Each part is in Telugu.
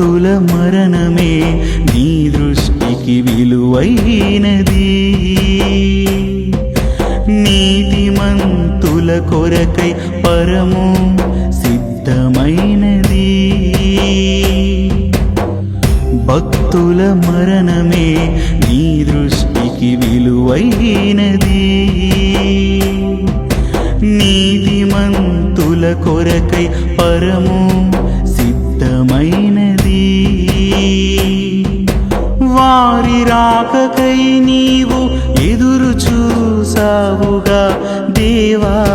భక్తుల మరణమే నీ దృష్టికి విలువైనది. నీతిమంతుల కొరకై పరము సిద్ధమైనది. భక్తుల మరణమే నీ దృష్టికి విలువైనది. నీతిమంతుల కొరకై పరము రాకకై నీవు ఎదురు చూసావుగా దేవా.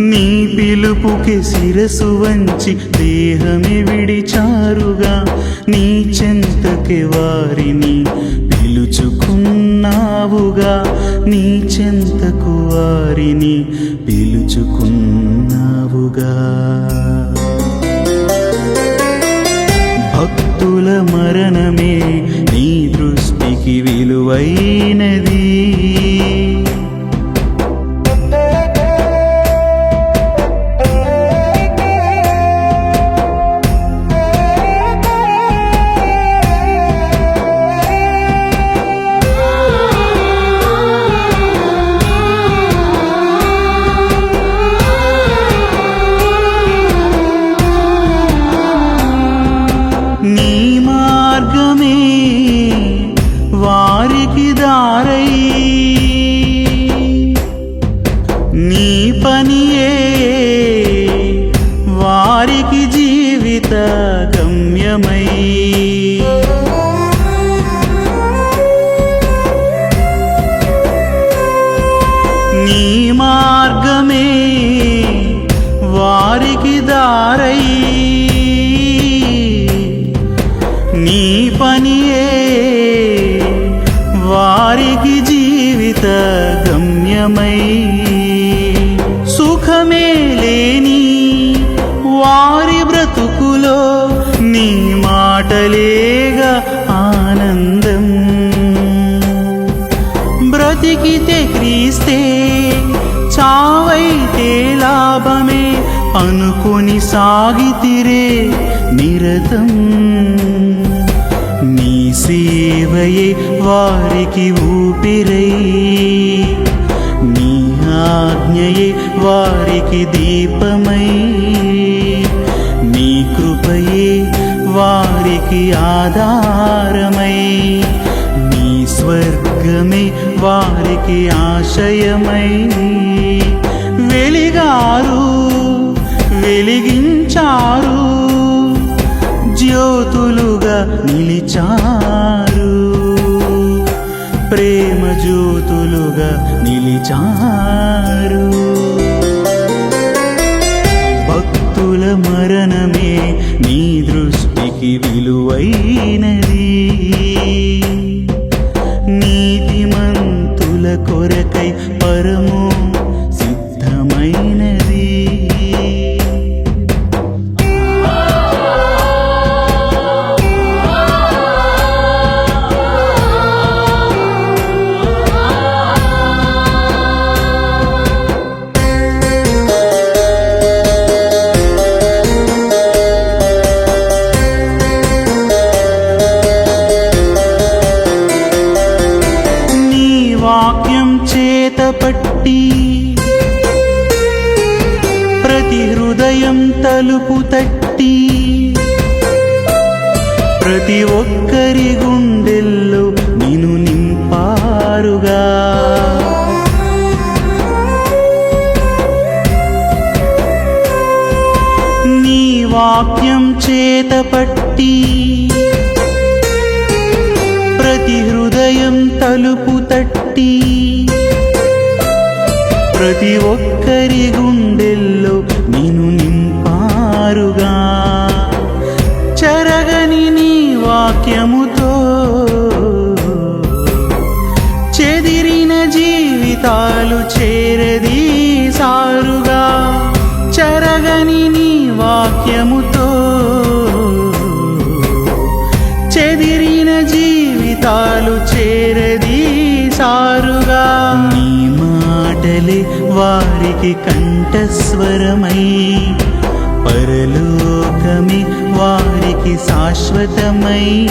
నీ పిలుపుకి శిరసు వంచి దేహమే విడిచారుగా. నీ చెంతకి వారిని పిలుచుకున్నావుగా. నీ చెంతకు వారిని పిలుచుకున్నావుగా. విలువైనది వారికి జీవిత గమ్యమై. నీ మార్గమే వారికి దారై. నీ పనియే వారికి జీవిత గమ్యమై. మాటలేగా ఆనందం. బ్రతికితే క్రీస్తే చావైతే లాభమే అనుకొని సాగితిరే నిరతం. నీ సేవయే వారికి ఊపిరై నీ ఆజ్ఞయే వారికి దీపమై నీ కృపయే వారికి ఆధారమై నీ స్వర్గమే వారికి ఆశయమై. వెలిగారు వెలిగించారు జ్యోతులుగా నిలిచారు. ప్రేమ జ్యోతులుగా నిలిచారు. భక్తుల మరణమే నీ దృష్టి. నీతికి విలువైనది. నీతిమంతుల కొరకై పరము సిద్ధమైన వాక్యం చేత పట్టి ప్రతి హృదయం తలుపు తట్టి ప్రతి ఒక్కరి గుండెల్లో నిను నింపారుగా. నీ వాక్యం చేత పట్టి ప్రతి హృదయం తలుపు తట్టి ప్రతి ఒక్కరి గుండెల్లో నిన్ను నింపారుగా. చెరగని నీ వాక్యముతో చెదిరిన జీవితాలు చేరది సారుగా. చెరగని నీ వాక్యముతో చెదిరిన జీవితాలు చేరది సారుగా. మాటలే వారికి కంఠస్వరమై. పరలోకమే వారికి శాశ్వతమై.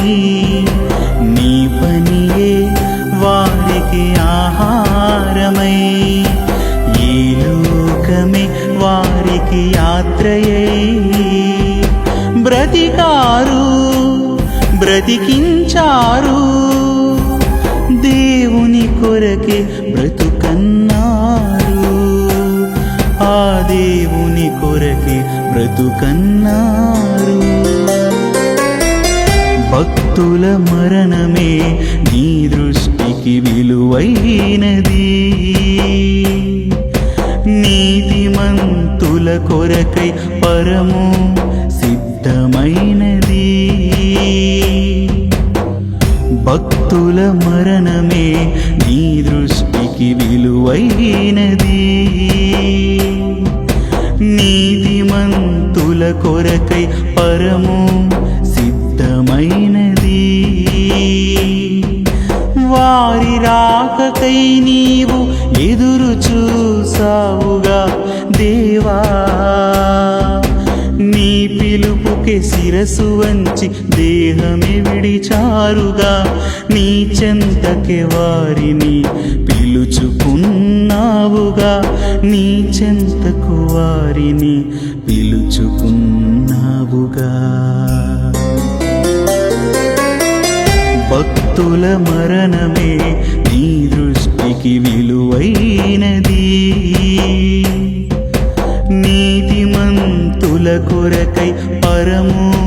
నీ పనియే వారికి ఆహారమై. ఈ లోకమే వారికి యాత్రయై. బ్రతికారు బ్రతికించారు. దేవుని కొరకే కన్నారు. భక్తుల మరణమే నీ దృష్టికి విలువైనది. నీతిమంతుల కొరకై పరము సిద్ధమైనది. భక్తుల మరణమే నీ దృష్టికి విలువైనది. నీతిమంతుల కొరకై పరము సిద్ధమైనది. వారి రాకకై నీవు ఎదురు చూసావుగా దేవా. నీ పిలుపుకే శిరసు వంచి దేహమే విడిచారుగా. నీ చెంతకే వారిని పిలుచుకున్నావుగా నీ చెంతకు వారిని పిలుచుకున్నావుగా. భక్తుల మరణమే నీ దృష్టికి విలువైనది. నీతిమంతుల కొరకై పరము